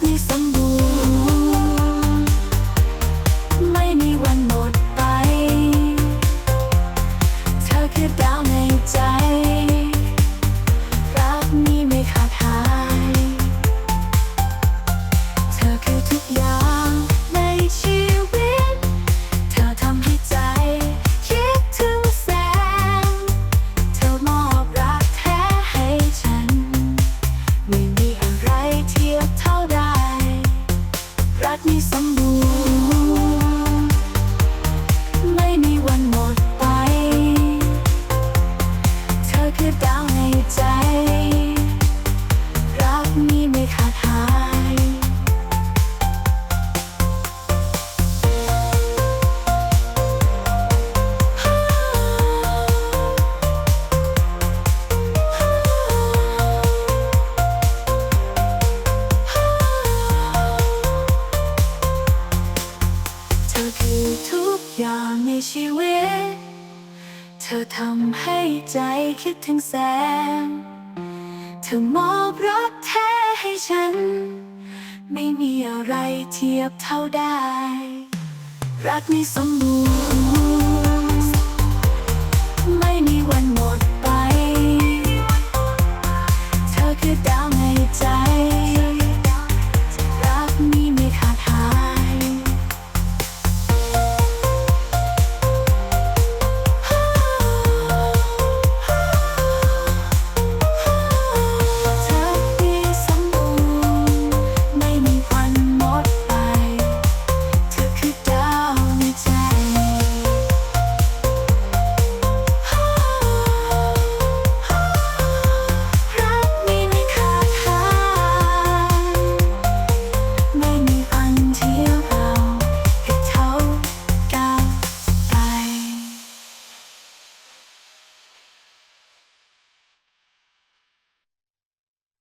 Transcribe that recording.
Let me ทุกอย่างในชีวิต เธอทำให้ใจคิดถึงแสง เธอมอบรักแท้ให้ฉัน ไม่มีอะไรเทียบเท่าได้ รักนี้สมบูร